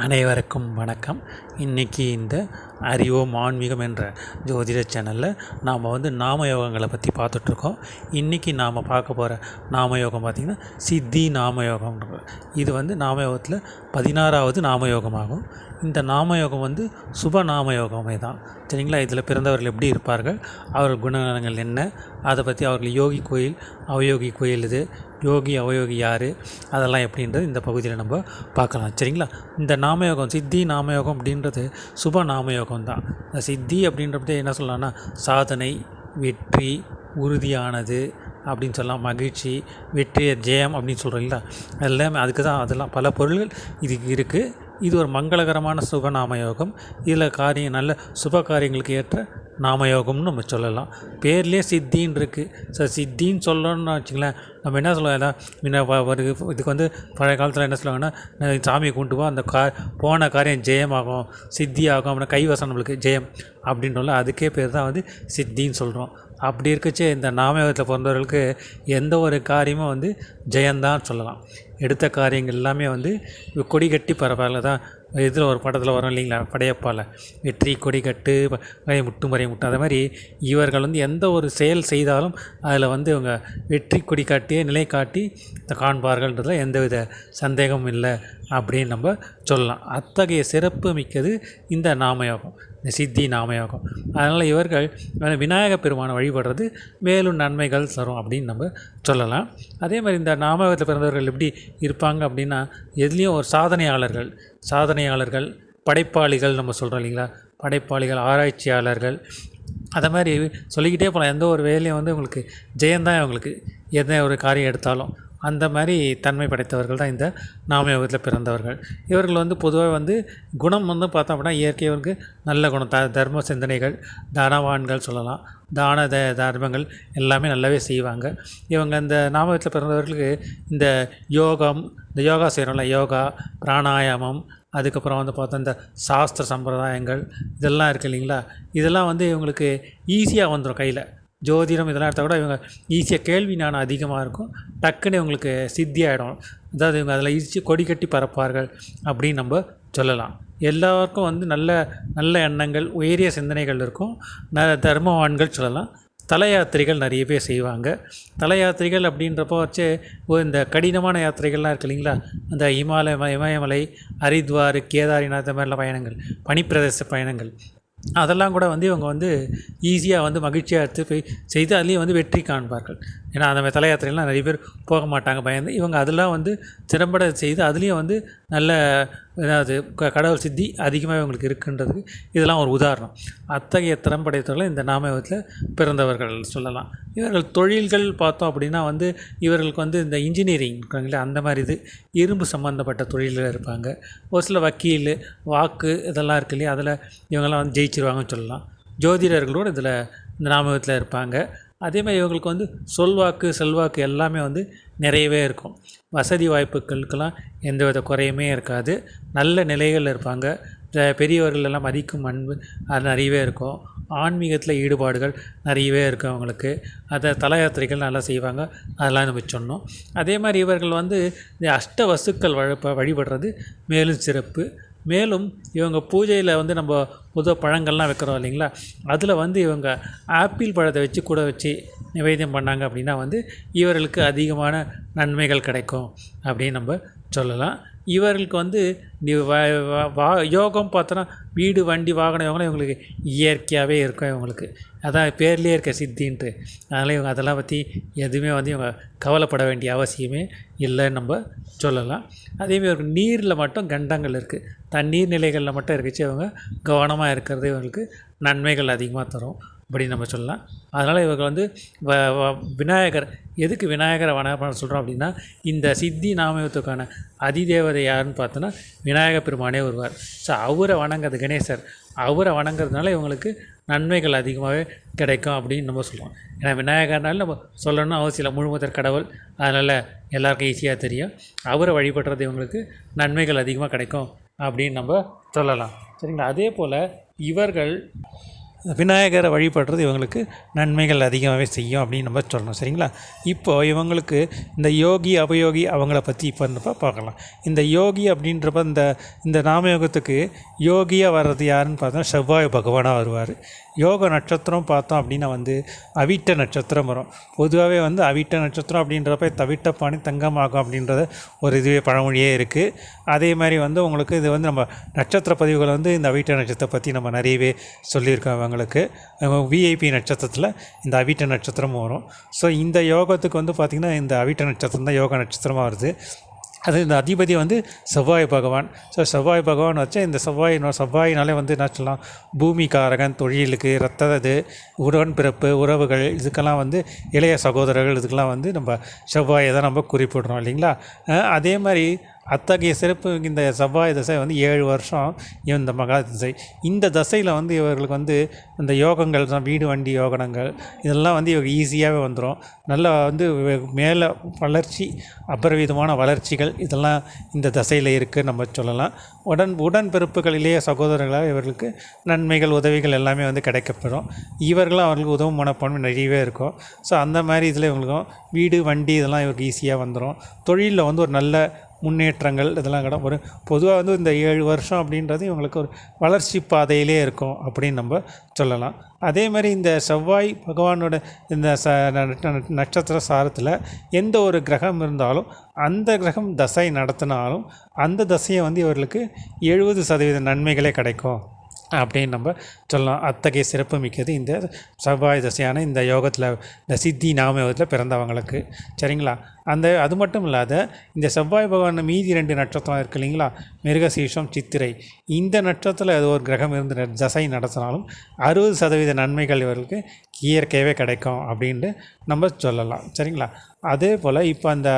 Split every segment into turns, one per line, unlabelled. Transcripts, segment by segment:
அனைவருக்கும் வணக்கம். இன்றைக்கி இந்த அறிவோம் ஆன்மீகம் என்ற ஜோதிட சேனலில் நாம் வந்து நாமயோகங்களை பற்றி பார்த்துட்ருக்கோம். இன்றைக்கி நாம் பார்க்க போகிற நாமயோகம் பார்த்திங்கன்னா சித்தி நாமயோகம் இது வந்து நாமயோகத்தில் பதினாறாவது நாமயோகமாகும் இந்த நாமயோகம் வந்து சுப நாமயோகமே தான். சரிங்களா? இதில் பிறந்தவர்கள் எப்படி இருப்பார்கள்? அவர்கள் குணநலங்கள் என்ன? அதை பற்றி அவர்கள் யோகி கோயில் அவயோகி கோயில் இது யோகி அவயோகி யார்? அதெல்லாம் எப்படின்றது இந்த பகுதியில் நம்ம பார்க்கலாம். சரிங்களா? இந்த நாமயோகம் சித்தி நாமயோகம் அப்படின்றது சுப நாமயோகம் தான். இந்த சித்தி அப்படின்றப்ப என்ன சொல்லலாம்னா சாதனை வெற்றி உறுதியானது அப்படின்னு சொல்லலாம். மகிழ்ச்சி வெற்றி ஜெயம் அப்படின்னு சொல்கிறீங்களா எல்லாமே அதுக்கு தான் அதெல்லாம் பல பொருள்கள் இதுக்கு இருக்குது இது ஒரு மங்களகரமான சுபநாமயோகம் இதில் காரியம் நல்ல சுப காரியங்களுக்கு ஏற்ற நாமயோகம்னு நம்ம சொல்லலாம். பேர்லேயே சித்தின்னு இருக்குது சார் சித்தின்னு சொல்லணும்னு வச்சுங்களேன் நம்ம என்ன சொல்லுவோம்? ஏதாவது முன்ன ஒரு இதுக்கு வந்து பழைய காலத்தில் என்ன சொல்லுவாங்கன்னா சாமியை கொண்டு போ அந்த கா போன காரியம் ஜெயமாகும். சித்தி ஆகும் அப்படின்னா கைவசம் நம்மளுக்கு ஜெயம் அப்படின்றோம்ல அதுக்கே பேர் தான் வந்து சித்தின்னு சொல்கிறோம் அப்படி இருக்கச்சே இந்த நாமயோகத்தில் பிறந்தவர்களுக்கு எந்த ஒரு காரியமும் வந்து ஜெயந்தான் சொல்லலாம். எடுத்த காரியங்கள் எல்லாமே வந்து கொடி கட்டி பரவாயில்ல தான். இதில் ஒரு படத்தில் வரும் இல்லைங்களா? படையப்பால். வெற்றி கொடி கட்டு வரை முட்டும் மறை முட்டும் மாதிரி இவர்கள் வந்து எந்த ஒரு செயல் செய்தாலும் அதில் வந்து இவங்க வெற்றி கொடி காட்டியே நிலை காட்டி காண்பார்கள்ன்றதில் எந்தவித சந்தேகமும் இல்லை. அப்படின்னு நம்ம சொல்லலாம். அத்தகைய சிறப்பு மிக்கது இந்த நாமயோகம் இந்த சித்தி நாமயோகம். அதனால் இவர்கள் விநாயக பெருமானை வழிபடுறது மேலும் நன்மைகள் தரும் அப்படின்னு நம்ம சொல்லலாம். அதே மாதிரி இந்த நாமயோகத்தில் பிறந்தவர்கள் எப்படி இருப்பாங்க அப்படின்னா எதுலேயும் ஒரு சாதனையாளர்கள் சாதனையாளர்கள் படைப்பாளிகள் நம்ம சொல்கிறோம் இல்லைங்களா? படைப்பாளிகள் ஆராய்ச்சியாளர்கள். அதை மாதிரி சொல்லிக்கிட்டே போகலாம். எந்த ஒரு வேலையும் வந்து உங்களுக்கு ஜெயந்தான் உங்களுக்கு எந்த ஒரு காரியம் எடுத்தாலும். அந்த மாதிரி தன்மை படைத்தவர்கள் தான் இந்த நாமயோகத்தில் பிறந்தவர்கள். இவர்கள் வந்து பொதுவாக வந்து குணம் வந்து பார்த்தோம் அப்படின்னா இயற்கையவருக்கு நல்ல குணம் த தர்ம சிந்தனைகள் தானவான்கள் சொல்லலாம். தான த தர்மங்கள் எல்லாமே நல்லாவே செய்வாங்க. இவங்க இந்த நாமயோகத்தில் பிறந்தவர்களுக்கு இந்த யோகம் இந்த யோகா செய்கிறோம்ல யோகா பிராணாயாமம் அதுக்கப்புறம் வந்து பார்த்தா இந்த சாஸ்திர சம்பிரதாயங்கள் இதெல்லாம் இருக்குது இல்லைங்களா? இதெல்லாம் வந்து இவங்களுக்கு ஈஸியாக வந்துடும் கையில். ஜோதிடம் இதெல்லாம் எடுத்தால் கூட இவங்க ஈஸியாக கேள்வி ஞானம் அதிகமாக இருக்கும். டக்குன்னு இவங்களுக்கு சித்தி ஆகிடும் அதாவது இவங்க அதில் ஈஸி கொடி கட்டி பறப்பார்கள் அப்படின்னு நம்ம சொல்லலாம். எல்லாருக்கும் வந்து நல்ல நல்ல எண்ணங்கள் உயரிய சிந்தனைகள் இருக்கும். ந தர்மவான்கள் சொல்லலாம். தல யாத்திரைகள் நிறைய பேர் செய்வாங்க. தல யாத்திரைகள் அப்படின்றப்போ வச்சு இந்த கடினமான யாத்திரைகள்லாம் இருக்கு இல்லைங்களா? அந்த இமாலய இமயமலை ஹரித்வார் கேதாரிநாத் இந்த மாதிரிலாம் பயணங்கள் பனிப்பிரதேச பயணங்கள். அதெல்லாம் கூட வந்து இவங்க வந்து ஈஸியாக வந்து மகிழ்ச்சியாக எடுத்து போய் செய்து அதுலேயும் வந்து வெற்றி காண்பார்கள். ஏன்னா அந்த மாதிரி தலையாத்திரையெல்லாம் நிறைய பேர் போக மாட்டாங்க பயந்து இவங்க அதெல்லாம் வந்து திறம்பட செய்து அதுலேயும் வந்து நல்ல அதாவது க- கடவுள் சித்தி அதிகமாக இவங்களுக்கு இருக்குன்றதுக்கு இதெல்லாம் ஒரு உதாரணம். அத்தகைய திறம்படைத்தவர்கள் இந்த நாமயத்தில் பிறந்தவர்கள் சொல்லலாம். இவர்கள் தொழில்கள் பார்த்தோம் அப்படின்னா வந்து இவர்களுக்கு வந்து இந்த இன்ஜினியரிங் அந்த மாதிரி இது இரும்பு சம்மந்தப்பட்ட தொழில்கள் இருப்பாங்க. ஒரு சில வக்கீல் வாக்கு இதெல்லாம் இருக்கு இல்லையா? அதில் இவங்கெல்லாம் வந்து ஜெயிச்சிருவாங்கன்னு சொல்லலாம். ஜோதிடர்களோடு இதில் இந்த நாமகத்தில் இருப்பாங்க. அதே மாதிரி இவங்களுக்கு வந்து சொல்வாக்கு செல்வாக்கு எல்லாமே வந்து நிறையவே இருக்கும். வசதி வாய்ப்புகளுக்கெல்லாம் எந்தவித குறையுமே இருக்காது. நல்ல நிலைகளில் இருப்பாங்க. பெரியவர்களெல்லாம் பெரியவர்கள் எல்லாம் மதிக்கும் அன்பு அது நிறையவே இருக்கும். ஆன்மீகத்தில் ஈடுபாடுகள் நிறையவே இருக்கும் அவங்களுக்கு. அதை தல யாத்திரைகள் நல்லா செய்வாங்க. அதெல்லாம் நம்ம சொன்னோம். அதே மாதிரி இவர்கள் வந்து இந்த அஷ்ட வசுக்கள் வழிப வழிபடுறது மேலும் சிறப்பு. மேலும் இவங்க பூஜையில் வந்து நம்ம புது பழங்கள்லாம் வைக்கிறோம் இல்லைங்களா? அதில் வந்து இவங்க ஆப்பிள் பழத்தை வச்சு கூட வச்சு நிவேதியம் பண்ணாங்க அப்படின்னா வந்து இவர்களுக்கு அதிகமான நன்மைகள் கிடைக்கும் அப்படின்னு நம்ம சொல்லலாம். இவர்களுக்கு வந்து வா யோகம் பார்த்தோன்னா வீடு வண்டி வாகனம் இவங்களும் இவங்களுக்கு இயற்கையாகவே இருக்கும் இவங்களுக்கு. அதான் பேர்லேயே இருக்க சித்தின்ட்டு. அதனால் இவங்க அதெல்லாம் பற்றி எதுவுமே வந்து இவங்க கவலைப்பட வேண்டிய அவசியமே இல்லைன்னு நம்ம சொல்லலாம். அதேமாதிரி ஒரு நீரில் மட்டும் கண்டங்கள் இருக்குது தண்ணீர் நிலைகளில் மட்டும் இருக்குச்சு இவங்க. கவனமாக இருக்கிறது இவங்களுக்கு நன்மைகள் அதிகமாக தரும். அப்படின்னு நம்ம சொல்லலாம். அதனால் இவங்க வந்து வ வ- விநாயகர் எதுக்கு விநாயகரை வணக்கம் சொல்கிறோம் அப்படின்னா இந்த சித்தி நாமயத்துக்கான அதிதேவதை யாருன்னு பார்த்தோன்னா விநாயகர் பெருமானே வருவார். ஸோ அவரை வணங்குறது கணேசர். அவரை வணங்குறதுனால இவங்களுக்கு நன்மைகள் அதிகமாகவே கிடைக்கும் அப்படின்னு நம்ம சொல்லுவோம் ஏன்னா விநாயகர்னால நம்ம சொல்லணும்னு அவசியம் இல்லை. முழுமுதற் கடவுள். அதனால் எல்லாருக்கும் ஈஸியாக தெரியும். அவரை வழிபடுறது இவங்களுக்கு நன்மைகள் அதிகமாக கிடைக்கும் அப்படின்னு நம்ம சொல்லலாம். சரிங்களா? அதே போல் இவர்கள் விநாயகரை வழிபடுறது இவங்களுக்கு நன்மைகள் அதிகமாகவே செய்யும் அப்படின்னு நம்ம சொல்லணும் சரிங்களா? இப்போது இவங்களுக்கு இந்த யோகி அபயோகி அவங்கள பற்றி இப்போ நம்ம பார்க்கலாம். இந்த யோகி அப்படின்றப்ப இந்த இந்த நாமயோகத்துக்கு யோகியாக வர்றது யாருன்னு பார்த்தா செவ்வாய் பகவானாக வருவார். யோக நட்சத்திரம் பார்த்தோம் அப்படின்னா வந்து அவிட்ட நட்சத்திரம் வரும். பொதுவாகவே வந்து அவிட்ட நட்சத்திரம் அப்படின்றப்ப தவிட்ட பாணி தங்கமாகும் அப்படின்றத ஒரு இதுவே பழமொழியே இருக்குது அதே மாதிரி வந்து உங்களுக்கு இது வந்து நம்ம நட்சத்திர பதிவுகளை வந்து இந்த அவிட்ட நட்சத்திரத்தை பற்றி நம்ம நிறையவே சொல்லியிருக்கோம். அவங்களுக்கு விஐபி நட்சத்திரத்தில் இந்த அவிட்ட நட்சத்திரமும் வரும். ஸோ இந்த யோகத்துக்கு வந்து பார்த்திங்கன்னா இந்த அவிட்ட நட்சத்திரம் தான் யோக நட்சத்திரமாக வருது. அது இந்த அதிபதி வந்து செவ்வாய் பகவான். ஸோ செவ்வாய் பகவான் வச்சா இந்த செவ்வாய் செவ்வாயினாலே வந்து என்ன சொல்லலாம் பூமிகாரகன் தொழிலுக்கு ரத்த இது உடன்பிறப்பு உறவுகள் இதுக்கெல்லாம் வந்து இளைய சகோதரர்கள் இதுக்கெல்லாம் வந்து நம்ம செவ்வாயை தான் நம்ம குறிப்பிடுறோம் இல்லைங்களா? அதே மாதிரி அத்தகைய சிறப்பு இந்த செவ்வாய் தசை வந்து ஏழு வருஷம் இந்த மகா தசை. இந்த தசையில் வந்து இவர்களுக்கு வந்து இந்த யோகங்கள் தான் வீடு வண்டி யோகனங்கள் இதெல்லாம் வந்து இவங்க ஈஸியாகவே வந்துடும் நல்லா வந்து மேலே வளர்ச்சி அபரிவிதமான வளர்ச்சிகள் இதெல்லாம் இந்த தசையில் இருக்குது நம்ம சொல்லலாம். உடன் உடன்பிறப்புகளிலேயே சகோதரர்களாக இவர்களுக்கு நன்மைகள் உதவிகள் எல்லாமே வந்து கிடைக்கப்பெறும். இவர்களும் அவர்களுக்கு உதவும் மனப்பான்மை நிறையவே இருக்கும். ஸோ அந்த மாதிரி இதில் இவங்களுக்கும் வீடு வண்டி இதெல்லாம் இவருக்கு ஈஸியாக வந்துடும் தொழிலில் வந்து ஒரு நல்ல முன்னேற்றங்கள் இதெல்லாம் கிட ஒரு பொதுவாக வந்து இந்த ஏழு வருஷம் அப்படின்றது இவங்களுக்கு ஒரு வளர்ச்சி பாதையிலே இருக்கும் அப்படின்னு நம்ம சொல்லலாம். அதே மாதிரி இந்த செவ்வாய் பகவானோட இந்த ச நட்சத்திர சாரத்தில் எந்த ஒரு கிரகம் இருந்தாலும் அந்த கிரகம் தசை நடத்தினாலும் அந்த தசையை வந்து இவர்களுக்கு எழுபது சதவீத நன்மைகளே கிடைக்கும். அப்படின்னு நம்ம சொல்லலாம். அத்தகைய சிறப்பு மிக்கது இந்த செவ்வாய் தசையான இந்த யோகத்தில் இந்த சித்தி நாம யோகத்தில் பிறந்தவங்களுக்கு. சரிங்களா? அந்த அது மட்டும் இல்லாத இந்த செவ்வாய் பகவான் மீதி ரெண்டு நட்சத்திரம் இருக்கு இல்லைங்களா? மிருகசீஷம் சித்திரை. இந்த நட்சத்திரத்தில் ஏதோ ஒரு கிரகம் இருந்து ந- தசை நடத்தினாலும் அறுபது சதவீத நன்மைகள் இவர்களுக்கு இயற்கையாகவே கிடைக்கும் அப்படின்ட்டு நம்ம சொல்லலாம். சரிங்களா? அதே போல் இப்போ அந்த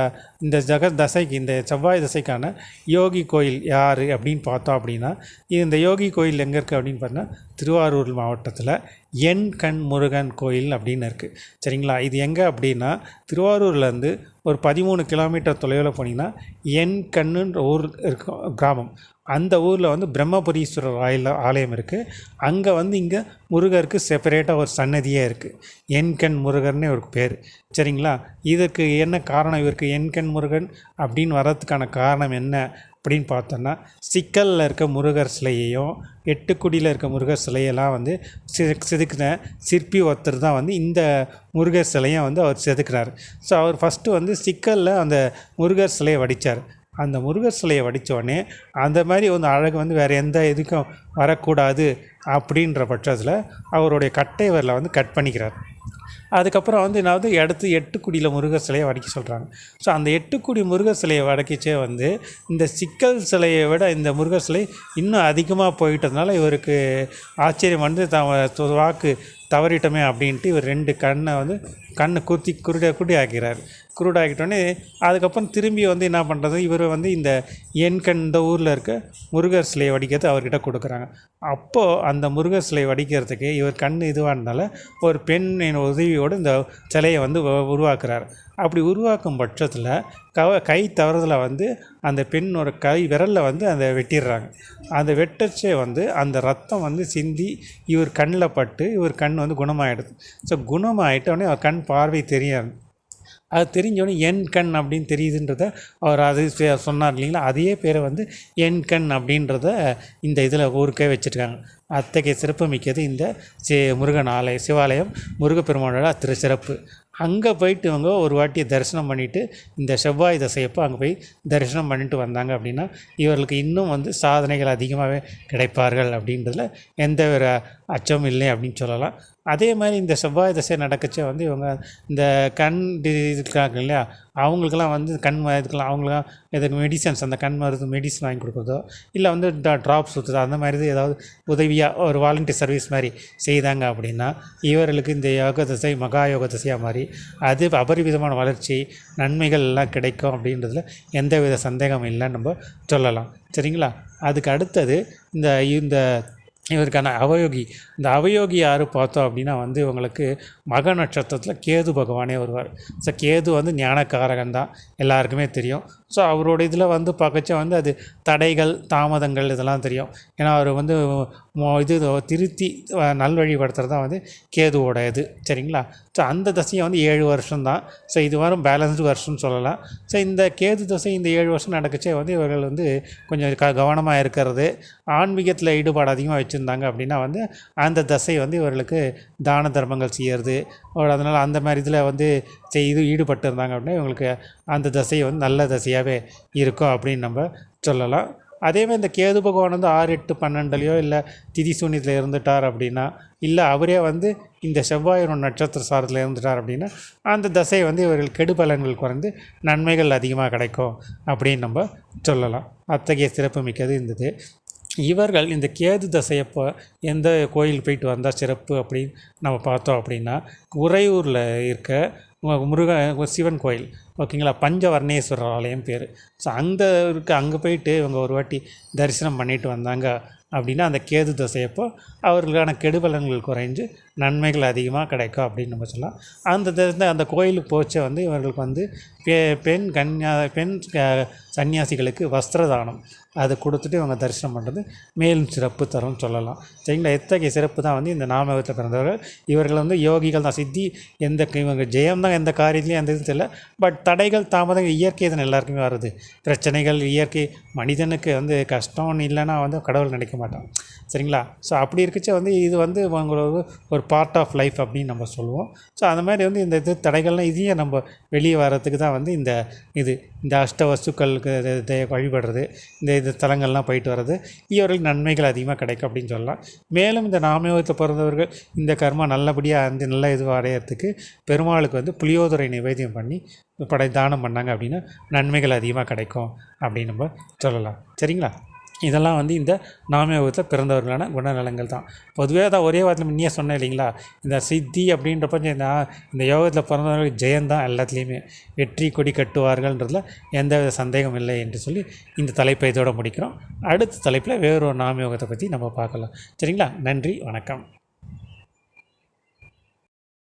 இந்த ஜெக தசைக்கு இந்த செவ்வாய் தசைக்கான யோகி கோயில் யார் அப்படின்னு பார்த்தோம் அப்படின்னா இது இந்த யோகி கோயில் எங்கே இருக்குது அப்படின்னு பார்த்தீங்கன்னா திருவாரூர் மாவட்டத்தில் என் கண் முருகன் கோயில் அப்படின்னு இருக்குது சரிங்களா? இது எங்கே அப்படின்னா திருவாரூர்லேருந்து ஒரு பதிமூணு கிலோமீட்டர் தொலைவில் போனீங்கன்னா என் கண்ணுன்ற ஊர் இருக்கும் கிராமம். அந்த ஊரில் வந்து பிரம்மபுரீஸ்வரர் ஆயில் ஆலயம் இருக்குது அங்கே வந்து இங்கே முருகருக்கு செப்பரேட்டாக ஒரு சன்னதியே இருக்குது எண்கண் முருகர்னே ஒரு பேர். சரிங்களா? இதற்கு என்ன காரணம்? இவருக்கு எண்கண் முருகன் அப்படின்னு வர்றதுக்கான காரணம் என்ன? அப்படின்னு பார்த்தோன்னா சிக்கலில் இருக்க முருகர் சிலையையும் எட்டுக்குடியில் இருக்க முருகர் சிலையெல்லாம் வந்து சி செதுக்கின சிற்பி ஒருத்தர் தான் வந்து இந்த முருகர் சிலையை வந்து அவர் செதுக்கிறார். ஸோ அவர் ஃபஸ்ட்டு வந்து சிக்கலில் அந்த முருகர் சிலையை வடித்தார் அந்த முருகர் சிலையை வடித்தோடனே அந்த மாதிரி வந்து அழகு வந்து வேறு எந்த இதுக்கும் வரக்கூடாது அப்படின்ற பட்சத்தில் அவருடைய கட்டை விரலை வந்து கட் பண்ணிக்கிறார். அதுக்கப்புறம் வந்து என்ன வந்து அடுத்து எட்டுக்குடியில் முருகர் சிலையை வடிக்க சொல்கிறாங்க ஸோ அந்த எட்டுக்குடி முருகர் சிலையை வடக்கிச்சே வந்து இந்த சிக்கல் சிலையை விட இந்த முருகர் சிலை இன்னும் அதிகமாக போயிட்டதுனால இவருக்கு ஆச்சரியம் வந்து த வாக்கு தவறிட்டோமே அப்படின்ட்டு இவர் ரெண்டு கண்ணை வந்து கண்ணை குத்தி குருட குட்டி ஆக்கிறார் குருடாக்கிட்டோன்னே அதுக்கப்புறம் திரும்பி வந்து என்ன பண்ணுறது இவர் வந்து இந்த எண்கண் இந்த ஊரில் இருக்க முருகர் சிலையை வடிக்கிறது அவர்கிட்ட கொடுக்குறாங்க. அப்போது அந்த முருகர் சிலை வடிக்கிறதுக்கு இவர் கண் இதுவானதுனால ஒரு பெண்ணின் உதவியோடு இந்த சிலையை வந்து உருவாக்குறார். அப்படி உருவாக்கும் பட்சத்தில் கவ கை தவறதில் வந்து அந்த பெண்ணோட கை விரலில் வந்து அந்த வெட்டிடுறாங்க. அந்த வெட்டச்சே வந்து அந்த ரத்தம் வந்து சிந்தி இவர் கண்ணில் பட்டு இவர் கண் வந்து குணமாயிடுது. ஸோ குணமாயிட்டோடனே அவர் கண் பார்வை தெரியாது. அது தெரிஞ்சோடனே என் கண் அப்படின்னு தெரியுதுன்றத அவர் அது சொன்னார் இல்லைங்களா? அதே பேரை வந்து என் கண் அப்படின்றத இந்த இதில் ஊருக்கே வச்சுருக்காங்க. அத்தகைய சிறப்பு மிக்கது இந்த சி முருகன் ஆலய சிவாலயம் முருகப்பெருமானோட திரு சிறப்பு. அங்கே போயிட்டு இவங்க ஒரு வாட்டி தரிசனம் பண்ணிவிட்டு இந்த செவ்வாய் தசையப்போ அங்கே போய் தரிசனம் பண்ணிட்டு வந்தாங்க அப்படின்னா இவர்களுக்கு இன்னும் வந்து சாதனைகள் அதிகமாகவே கிடைப்பார்கள் அப்படின்றதுல எந்த ஒரு அச்சமும் இல்லை அப்படின்னு சொல்லலாம். அதே மாதிரி இந்த செவ்வாய் தசை நடக்கச்சே வந்து இவங்க இந்த கண் இதுக்காக இருக்காங்க இல்லையா அவங்களுக்கெல்லாம் வந்து கண் ம- இதுக்கெல்லாம் அவங்களுக்கெல்லாம் எதுக்கு மெடிசன்ஸ் அந்த கண் மருந்து மெடிசன் வாங்கி கொடுக்குறதோ இல்லை வந்து ட்ராப்ஸ் ஊற்றுதோ அந்த மாதிரி இது ஏதாவது உதவியாக ஒரு வாலண்டியர் சர்வீஸ் மாதிரி செய்தாங்க அப்படின்னா இவர்களுக்கு இந்த யோக தசை மகா யோக தசையாக மாதிரி அது அபரிவிதமான வளர்ச்சி நன்மைகள் எல்லாம் கிடைக்கும் அப்படின்றதுல எந்தவித சந்தேகம் இல்லைன்னு நம்ம சொல்லலாம். சரிங்களா? அதுக்கு அடுத்தது இந்த இந்த இவருக்கான அவயோகி இந்த அவயோகி யார் பார்த்தோம் அப்படின்னா வந்து இவங்களுக்கு மக நட்சத்திரத்தில் கேது பகவானே வருவார். ஸோ கேது வந்து ஞானக்காரகன் தான் எல்லாருக்குமே தெரியும். ஸோ அவரோட இதில் வந்து பக்கச்ச வந்து அது தடைகள் தாமதங்கள் இதெல்லாம் தெரியும். ஏன்னா அவர் வந்து மோ- இது திருத்தி நல்வழிப்படுத்துறது தான் வந்து கேதுவோட இது சரிங்களா? ஸோ அந்த தசையை வந்து ஏழு வருஷம் தான். ஸோ இது வரும் பேலன்ஸ்டு வருஷம்னு சொல்லலாம். ஸோ இந்த கேது தசை இந்த ஏழு வருஷம் நடக்கச்சே வந்து இவர்கள் வந்து கொஞ்சம் க கவனமாக இருக்கிறது. ஆன்மீகத்தில் ஈடுபாடு அதிகமாக வச்சுருந்தாங்க அப்படின்னா வந்து அந்த தசை வந்து இவர்களுக்கு தான தர்மங்கள் செய்யறது. அதனால் அந்த மாதிரி இதில் வந்து செய்து ஈடுபட்டு இருந்தாங்க அப்படின்னா இவங்களுக்கு அந்த தசை வந்து நல்ல தசையாக தசையாகவே இருக்கும் அப்படின்னு நம்ம சொல்லலாம். அதே மாதிரி இந்த கேது பகவான் வந்து ஆறு எட்டு பன்னெண்டுலையோ இல்லை திதி சூன்யத்தில் இருந்துட்டார் அப்படின்னா இல்லை அவரே வந்து இந்த செவ்வாயிரம் நட்சத்திர சாரத்தில் இருந்துட்டார் அப்படின்னா அந்த தசை வந்து இவர்கள் கெடுபலன்கள் குறைந்து நன்மைகள் அதிகமாக கிடைக்கும் அப்படின்னு நம்ம சொல்லலாம். அத்தகைய சிறப்பு மிக்கது இருந்தது இவர்கள் இந்த கேது தசையப்போ எந்த கோயில் போயிட்டு வந்தால் சிறப்பு அப்படின்னு நம்ம பார்த்தோம் அப்படின்னா உறையூரில் இருக்க முருக சிவன் கோயில். ஓகேங்களா? பஞ்சவர்ணேஸ்வரர் ஆலயம் பேர். ஸோ அந்த இருக்க அங்கே போயிட்டு இவங்க ஒரு வாட்டி தரிசனம் பண்ணிட்டு வந்தாங்க அப்படின்னா அந்த கேது தசையப்போ அவர்களுக்கான கெடுபலன்கள் குறைஞ்சு நன்மைகள் அதிகமாக கிடைக்கும் அப்படின்னு நம்ம சொல்லலாம். அந்த தசை- அந்த கோயிலுக்கு போச்ச வந்து இவர்களுக்கு வந்து பெ- பெண் கன்யா பெண் சன்னியாசிகளுக்கு வஸ்திரதானம். அதை கொடுத்துட்டு இவங்க தரிசனம் பண்ணுறது மேலும் சிறப்பு தரும் சொல்லலாம். சரிங்களா? எத்தகைய சிறப்பு தான் வந்து இந்த நாமகத்தில் பிறந்தவர்கள். இவர்கள் வந்து யோகிகள் தான். சித்தி எந்த இவங்க ஜெயம் தான் எந்த காரியத்துலையும் எந்த இதுவும் தெரியல. பட் தடைகள் தாமதங்கள் இயற்கை இதன் எல்லாருக்குமே வருது பிரச்சனைகள் இயற்கை மனிதனுக்கு வந்து கஷ்டம்னு இல்லைன்னா வந்து கடவுள் நினைக்க மாட்டான். சரிங்களா? ஸோ அப்படி இருக்கச்ச வந்து இது வந்து உங்களோட ஒரு பார்ட் ஆஃப் லைஃப் அப்படின்னு நம்ம சொல்லுவோம். ஸோ அந்த மாதிரி வந்து இந்த இது தடைகள்லாம் இதையும் நம்ம வெளியே வர்றதுக்கு தான் வந்து இந்த இது இந்த அஷ்ட வஸ்துக்களுக்கு வழிபடுறது இந்த இது தலங்கள்லாம் போயிட்டு வர்றது இவர்களுக்கு நன்மைகள் அதிகமாக கிடைக்கும் அப்படின்னு சொல்லலாம். மேலும் இந்த நாமயோகத்தில் பிறந்தவர்கள் இந்த கர்மா நல்லபடியாக வந்து நல்ல இதுவாக அடையிறதுக்கு பெருமாளுக்கு வந்து புளியோதரை நிவேதியம் பண்ணி படை தானம் பண்ணாங்க அப்படின்னா நன்மைகள் அதிகமாக கிடைக்கும் அப்படின்னு நம்ம சொல்லலாம். சரிங்களா? இதெல்லாம் வந்து இந்த நாமயோகத்தில் பிறந்தவர்களான குணநலங்கள் தான். பொதுவே தான் ஒரே வாரத்தில் முன்னே சொன்னேன் இல்லைங்களா? இந்த சித்தி அப்படின்றப்ப இந்த இந்த யோகத்தில் பிறந்தவர்கள் ஜெயந்தான் எல்லாத்துலேயுமே. வெற்றி கொடி கட்டுவார்கள்ன்றதுல எந்த வித சந்தேகம் இல்லை என்று சொல்லி இந்த தலைப்பை இதோட முடிக்கிறோம். அடுத்த தலைப்பில் வேறொரு நாமயோகத்தை பற்றி நம்ம பார்க்கலாம். சரிங்களா? நன்றி வணக்கம்.